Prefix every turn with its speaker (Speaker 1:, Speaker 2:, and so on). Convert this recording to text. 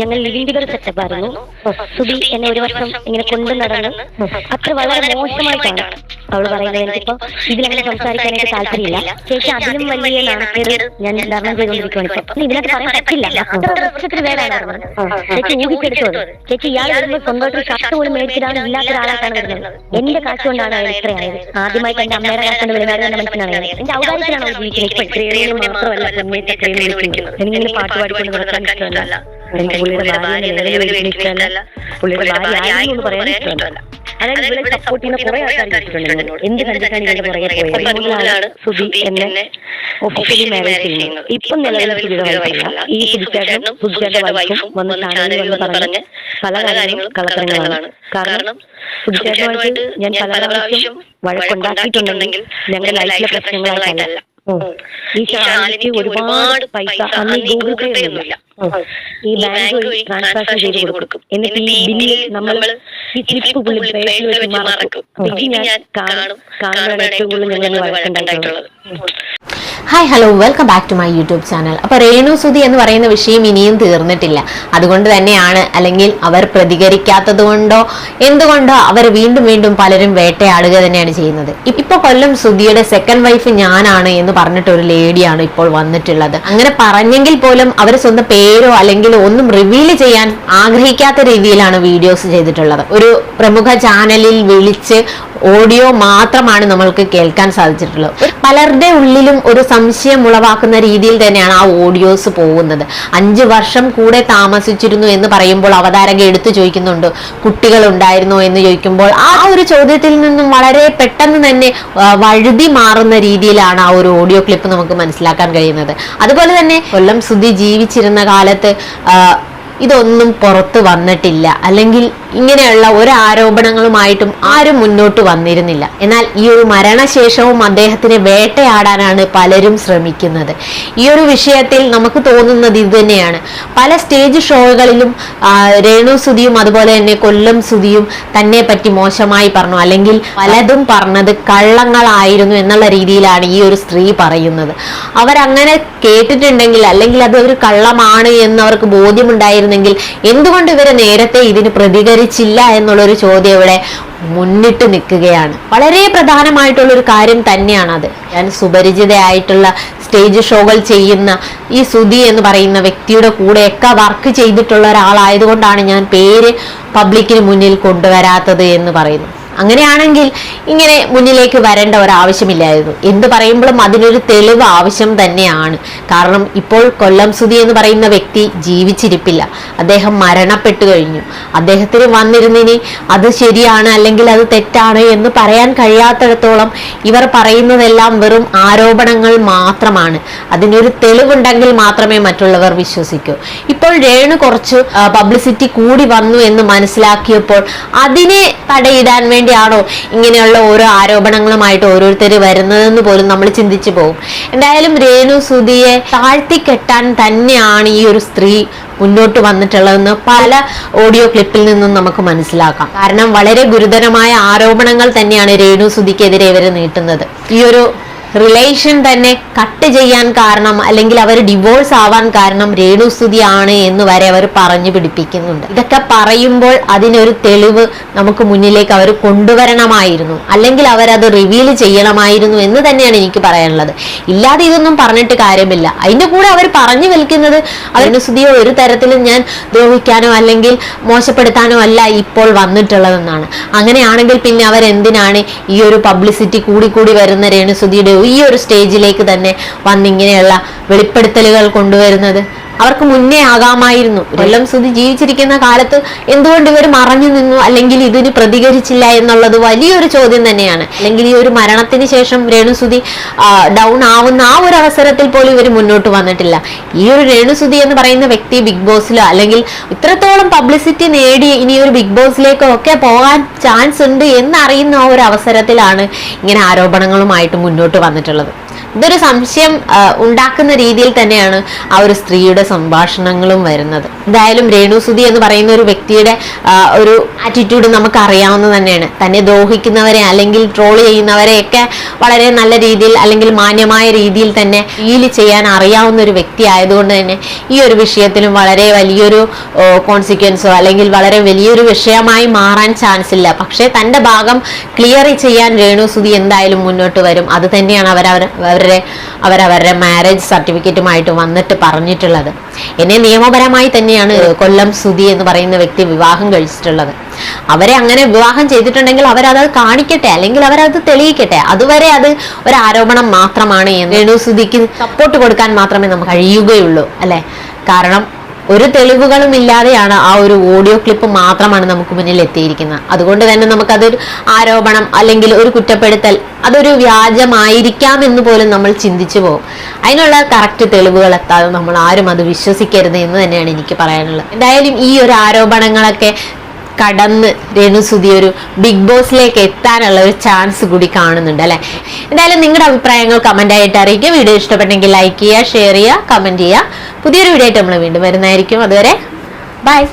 Speaker 1: ഞങ്ങൾ ലിവിംഗ് സെറ്റപ്പായിരുന്നു സുബി എന്നെ ഒരു വർഷം ഇങ്ങനെ കൊണ്ടു നടന്ന്. അത്ര വളരെ മോശമായിട്ടാണ് അവൾ പറയുന്നത്. എനിക്കിപ്പോ ഇതിലങ്ങനെ സംസാരിക്കാനായിട്ട് താല്പര്യമില്ല. ചേച്ചി അതിലും വലിയ നാണക്കേട് ഞാൻ ധാരണം ചെയ്തുകൊണ്ടിരിക്കുകയാണ് ഇപ്പൊ ഇതിനകത്ത് പറയാൻ പറ്റില്ല. അത്ര ചേച്ചി ഊഹിച്ചെടുത്തു അത് ചേച്ചി ഇയാൾ വരുമ്പോൾ സ്വന്തമായിട്ട് ഷർട്ട് പോലും മേടിച്ചിടാൻ ഇല്ലാത്ത ഒരാളായിട്ടാണ് വരുന്നത്. എന്റെ കാശ് കൊണ്ടാണ് അയാൾ ഇത്രയായത് ആദ്യമായിട്ട് എന്റെ അമ്മയുടെ കാശ് കൊണ്ട് വരുന്നത് എന്റെ മനസ്സിലാണ്. എന്റെ ഔദാര്യത്തിലാണ് ജീവിക്കുന്നത്. ഇപ്പൊ മാത്രമല്ല എനിക്കിങ്ങനെ പാട്ട് പാടിക്കൊണ്ട് നടക്കാൻ ഇഷ്ടമല്ല. പുള്ളിയുടെ ഭാര്യ നിലവിൽ വിളിക്കുന്ന പുള്ളിയുടെ ഭാര്യ ആയിരുന്നു എന്ന് പറയാൻ ഇഷ്ടമല്ല. അതായത് സപ്പോർട്ട് ചെയ്യുന്ന കുറെ ആൾക്കാർ ചോദിച്ചിട്ടുണ്ട് എന്ത് കണ്ടിട്ടാണ് ഇവളുടെ പുറകെ പോയത് അതുകൊണ്ടാണ് സുബി എന്നെ ഒഫീഷ്യലി മാരേജ് ചെയ്യുന്നത്? ഇപ്പം നിലവിൽ സുബിയുടെ വൈഫല്ല. ഈ വൈഫും വന്ന് ചാനലിൽ വന്ന് പറഞ്ഞ് പല കാര്യങ്ങളും കളത്തരങ്ങളാണ് കാരണം ഞാൻ പല പ്രാവശ്യം വഴക്കുണ്ടാക്കിയിട്ടുണ്ടെങ്കിൽ ഞങ്ങളുടെ ലൈഫിലെ പ്രശ്നങ്ങളായിട്ടല്ല. ഈ ഒരുപാട് പൈസ അന്ന് ഗൂഗിൾ പേ ഒന്നുമില്ല ഈ ബാങ്ക് വഴി ട്രാൻസാക്ഷൻ ചെയ്ത് കൊടുക്കും. എന്നിട്ട് ഈ ബില്ല് നമ്മൾ ഈ സ്ലിപ്പ് പുള്ളി വെച്ച് മറക്കും. ഇത് ഞാൻ കാണും കാണുമ്പോഴാണ് ഏറ്റവും കൂടുതൽ ഞങ്ങൾ വഴക്കുണ്ടായിട്ടുള്ളത്.
Speaker 2: Hi hello welcome back to my YouTube channel അപ്പോൾ രേണു സുധി എന്ന് പറയുന്ന വിഷയം ഇനിയും തീർന്നിട്ടില്ല. അതുകൊണ്ട് തന്നെയാണ് അല്ലെങ്കിൽ അവർ പ്രതികരിക്കാത്തത് കൊണ്ടോ എന്തുകൊണ്ടോ അവർ വീണ്ടും വീണ്ടും പലരും വേട്ടയാടുക തന്നെയാണ് ചെയ്യുന്നത്. ഇപ്പൊ കൊല്ലം സുധിയുടെ സെക്കൻഡ് വൈഫ് ഞാനാണ് എന്ന് പറഞ്ഞിട്ട് ഒരു ലേഡിയാണ് ഇപ്പോൾ വന്നിട്ടുള്ളത്. അങ്ങനെ പറഞ്ഞെങ്കിൽ പോലും അവർ സ്വന്തം പേരോ അല്ലെങ്കിൽ ഒന്നും റിവീൽ ചെയ്യാൻ ആഗ്രഹിക്കാത്ത രീതിയിലാണ് വീഡിയോസ് ചെയ്തിട്ടുള്ളത്. ഒരു പ്രമുഖ ചാനലിൽ വിളിച്ച് ഓഡിയോ മാത്രമാണ് നമ്മൾക്ക് കേൾക്കാൻ സാധിച്ചിട്ടുള്ളത്. പലരുടെ ഉള്ളിലും ഒരു സംശയം ഉളവാക്കുന്ന രീതിയിൽ തന്നെയാണ് ആ ഓഡിയോസ് പോകുന്നത്. അഞ്ച് വർഷം കൂടെ താമസിച്ചിരുന്നു എന്ന് പറയുമ്പോൾ അവതാരക എടുത്തു ചോദിക്കുന്നുണ്ട് കുട്ടികൾ ഉണ്ടായിരുന്നോ എന്ന് ചോദിക്കുമ്പോൾ ആ ഒരു ചോദ്യത്തിൽ നിന്നും വളരെ പെട്ടെന്ന് തന്നെ വഴുതി മാറുന്ന രീതിയിലാണ് ആ ഒരു ഓഡിയോ ക്ലിപ്പ് നമുക്ക് മനസ്സിലാക്കാൻ കഴിയുന്നത്. അതുപോലെ തന്നെ കൊല്ലം സുധി ജീവിച്ചിരുന്ന കാലത്ത് ഇതൊന്നും പുറത്ത് വന്നിട്ടില്ല. അല്ലെങ്കിൽ ഇങ്ങനെയുള്ള ഒരു ആരോപണങ്ങളുമായിട്ടും ആരും മുന്നോട്ട് വന്നിരുന്നില്ല. എന്നാൽ ഈ ഒരു മരണശേഷവും അദ്ദേഹത്തിനെ വേട്ടയാടാനാണ് പലരും ശ്രമിക്കുന്നത്. ഈ ഒരു വിഷയത്തിൽ നമുക്ക് തോന്നുന്നത് ഇത് തന്നെയാണ്. പല സ്റ്റേജ് ഷോകളിലും രേണു സുധിയും അതുപോലെ തന്നെ കൊല്ലം സുധിയും തന്നെ പറ്റി മോശമായി പറഞ്ഞു. അല്ലെങ്കിൽ പലതും പറഞ്ഞത് കള്ളങ്ങളായിരുന്നു എന്നുള്ള രീതിയിലാണ് ഈ ഒരു സ്ത്രീ പറയുന്നത്. അവരങ്ങനെ കേട്ടിട്ടുണ്ടെങ്കിൽ അല്ലെങ്കിൽ അത് ഒരു കള്ളമാണ് എന്ന് അവർക്ക് ബോധ്യമുണ്ടായിരുന്നെങ്കിൽ എന്തുകൊണ്ട് ഇവരെ നേരത്തെ ഇതിന് പ്രതികരിച്ചില്ല എന്നുള്ളൊരു ചോദ്യം ഇവിടെ മുന്നിട്ട് നിൽക്കുകയാണ്. വളരെ പ്രധാനമായിട്ടുള്ള ഒരു കാര്യം തന്നെയാണ് അത് ഞാൻ സുപരിചിതയായിട്ടുള്ള സ്റ്റേജ് ഷോകൾ ചെയ്യുന്ന ഈ സുധി എന്ന് പറയുന്ന വ്യക്തിയുടെ കൂടെയൊക്കെ വർക്ക് ചെയ്തിട്ടുള്ള ഒരാളായതുകൊണ്ടാണ് ഞാൻ പേര് പബ്ലിക്കിന് മുന്നിൽ കൊണ്ടുവരാത്തത് എന്ന് പറയുന്നു അങ്ങനെയാണെങ്കിൽ ഇങ്ങനെ മുന്നിലേക്ക് വരേണ്ട ഒരാവശ്യമില്ലായിരുന്നു. എന്ത് പറയുമ്പോഴും അതിനൊരു തെളിവ് ആവശ്യം തന്നെയാണ്. കാരണം ഇപ്പോൾ കൊല്ലം സുധി എന്ന് പറയുന്ന വ്യക്തി ജീവിച്ചിരിപ്പില്ല. അദ്ദേഹം മരണപ്പെട്ടു കഴിഞ്ഞു. അദ്ദേഹത്തിന് വന്നിരുന്നിനി അത് ശരിയാണ് അല്ലെങ്കിൽ അത് തെറ്റാണ് എന്ന് പറയാൻ കഴിയാത്തിടത്തോളം ഇവർ പറയുന്നതെല്ലാം വെറും ആരോപണങ്ങൾ മാത്രമാണ്. അതിനൊരു തെളിവുണ്ടെങ്കിൽ മാത്രമേ മറ്റുള്ളവർ വിശ്വസിക്കൂ. രേണു കുറച്ച് പബ്ലിസിറ്റി കൂടി വന്നു എന്ന് മനസ്സിലാക്കിയപ്പോൾ അതിനെ തടയിടാൻ വേണ്ടിയാണോ ഇങ്ങനെയുള്ള ഓരോ ആരോപണങ്ങളുമായിട്ട് ഓരോരുത്തർ വരുന്നതെന്ന് പോലും നമ്മൾ ചിന്തിച്ചു പോകും. എന്തായാലും രേണു സുധിയെ താഴ്ത്തിക്കെട്ടാൻ തന്നെയാണ് ഈ ഒരു സ്ത്രീ മുന്നോട്ട് വന്നിട്ടുള്ളതെന്ന് പല ഓഡിയോ ക്ലിപ്പിൽ നിന്നും നമുക്ക് മനസ്സിലാക്കാം. കാരണം വളരെ ഗുരുതരമായ ആരോപണങ്ങൾ തന്നെയാണ് രേണു സുധിക്കെതിരെ ഇവർ നീട്ടുന്നത്. ഈ ഒരു റിലേഷൻ തന്നെ കട്ട് ചെയ്യാൻ കാരണം അല്ലെങ്കിൽ അവർ ഡിവോഴ്സ് ആവാൻ കാരണം രേണുസ്തുതിയാണ് എന്ന് വരെ അവർ പറഞ്ഞു പിടിപ്പിക്കുന്നുണ്ട്. ഇതൊക്കെ പറയുമ്പോൾ അതിനൊരു തെളിവ് നമുക്ക് മുന്നിലേക്ക് അവർ കൊണ്ടുവരണമായിരുന്നു. അല്ലെങ്കിൽ അവരത് റിവീൽ ചെയ്യണമായിരുന്നു എന്ന് തന്നെയാണ് എനിക്ക് പറയാനുള്ളത്. ഇല്ലാതെ ഇതൊന്നും പറഞ്ഞിട്ട് കാര്യമില്ല. അതിന്റെ കൂടെ അവർ പറഞ്ഞു വിൽക്കുന്നത് അവരുടെ ഒരു തരത്തിലും ഞാൻ ദ്രോഹിക്കാനോ അല്ലെങ്കിൽ മോശപ്പെടുത്താനോ അല്ല ഇപ്പോൾ വന്നിട്ടുള്ളതെന്നാണ്. അങ്ങനെയാണെങ്കിൽ പിന്നെ അവരെന്തിനാണ് ഈ ഒരു പബ്ലിസിറ്റി കൂടി കൂടി വരുന്ന രേണുസുതിയുടെ ഈ ഒരു സ്റ്റേജിലേക്ക് തന്നെ വന്നിങ്ങനെയുള്ള വെളിപ്പെടുത്തലുകൾ കൊണ്ടുവരുന്നത്. അവർക്ക് മുന്നേ ആകാമായിരുന്നു. കൊല്ലം സുധി ജീവിച്ചിരിക്കുന്ന കാലത്ത് എന്തുകൊണ്ട് ഇവർ മറഞ്ഞു നിന്നു? അല്ലെങ്കിൽ ഇതിന് പ്രതികരിച്ചില്ല എന്നുള്ളത് വലിയൊരു ചോദ്യം തന്നെയാണ്. അല്ലെങ്കിൽ ഈ ഒരു മരണത്തിന് ശേഷം രേണുസുതി ഡൗൺ ആവുന്ന ആ ഒരു അവസരത്തിൽ പോലും ഇവർ മുന്നോട്ട് വന്നിട്ടില്ല. ഈ ഒരു രേണുസുതി എന്ന് പറയുന്ന വ്യക്തി ബിഗ് ബോസിലോ അല്ലെങ്കിൽ ഇത്രത്തോളം പബ്ലിസിറ്റി നേടി ഇനി ഒരു ബിഗ് ബോസിലേക്കോ ഒക്കെ പോകാൻ ചാൻസ് ഉണ്ട് എന്നറിയുന്ന ആ ഒരു അവസരത്തിലാണ് ഇങ്ങനെ ആരോപണങ്ങളുമായിട്ട് മുന്നോട്ട് വന്നിട്ടുള്ളത്. ഇതൊരു സംശയം ഉണ്ടാക്കുന്ന രീതിയിൽ തന്നെയാണ് ആ ഒരു സ്ത്രീയുടെ സംഭാഷണങ്ങളും വരുന്നത്. എന്തായാലും രേണുസുതി എന്ന് പറയുന്ന ഒരു വ്യക്തിയുടെ ഒരു ആറ്റിറ്റ്യൂഡ് നമുക്ക് അറിയാവുന്ന തന്നെയാണ്. തന്നെ ദ്രോഹിക്കുന്നവരെ അല്ലെങ്കിൽ ട്രോൾ ചെയ്യുന്നവരെയൊക്കെ വളരെ നല്ല രീതിയിൽ അല്ലെങ്കിൽ മാന്യമായ രീതിയിൽ തന്നെ ഡീൽ ചെയ്യാൻ അറിയാവുന്ന ഒരു വ്യക്തി ആയതുകൊണ്ട് തന്നെ ഈ ഒരു വിഷയത്തിലും വളരെ വലിയൊരു കോൺസിക്വൻസോ അല്ലെങ്കിൽ വളരെ വലിയൊരു വിഷയമായി മാറാൻ ചാൻസ് ഇല്ല. പക്ഷേ തന്റെ ഭാഗം ക്ലിയർ ചെയ്യാൻ രേണുസുതി എന്തായാലും മുന്നോട്ട് വരും. അത് തന്നെയാണ് അവരവർ അവരുടെ അവരവരുടെ മാരേജ് സർട്ടിഫിക്കറ്റുമായിട്ട് വന്നിട്ട് പറഞ്ഞിട്ടുള്ളത്. എന്നെ നിയമപരമായി തന്നെയാണ് കൊല്ലം സുധി എന്ന് പറയുന്ന വ്യക്തി വിവാഹം കഴിച്ചിട്ടുള്ളത്. അവരെ അങ്ങനെ വിവാഹം ചെയ്തിട്ടുണ്ടെങ്കിൽ അവരത് കാണിക്കട്ടെ അല്ലെങ്കിൽ അവരത് തെളിയിക്കട്ടെ. അതുവരെ അത് ഒരു ആരോപണം മാത്രമാണ് എന്ന് സുതിക്ക് സപ്പോർട്ട് കൊടുക്കാൻ മാത്രമേ നമുക്ക് കഴിയുകയുള്ളൂ അല്ലെ? കാരണം ഒരു തെളിവുകളും ഇല്ലാതെയാണ് ആ ഒരു ഓഡിയോ ക്ലിപ്പ് മാത്രമാണ് നമുക്ക് മുന്നിൽ എത്തിയിരിക്കുന്നത്. അതുകൊണ്ട് തന്നെ നമുക്കതൊരു ആരോപണം അല്ലെങ്കിൽ ഒരു കുറ്റപ്പെടുത്തൽ അതൊരു വ്യാജമായിരിക്കാം എന്ന് പോലും നമ്മൾ ചിന്തിച്ചു പോകും. അതിനുള്ള കറക്റ്റ് തെളിവുകൾ എത്താതെ നമ്മൾ ആരും അത് വിശ്വസിക്കരുത് എന്ന് തന്നെയാണ് എനിക്ക് പറയാനുള്ളത്. എന്തായാലും ഈ ഒരു ആരോപണങ്ങളൊക്കെ കടന്ന് രേണുസുതി ഒരു ബിഗ് ബോസിലേക്ക് എത്താനുള്ള ഒരു ചാൻസ് കൂടി കാണുന്നുണ്ട് അല്ലെ? എന്തായാലും നിങ്ങളുടെ അഭിപ്രായങ്ങൾ കമന്റ് ആയിട്ട് അറിയിക്കുക. വീഡിയോ ഇഷ്ടപ്പെട്ടെങ്കിൽ ലൈക്ക് ചെയ്യുക ഷെയർ ചെയ്യുക കമന്റ് ചെയ്യുക. പുതിയൊരു വീഡിയോ ആയിട്ട് നമ്മൾ വീണ്ടും വരുന്നതായിരിക്കും. അതുവരെ ബൈ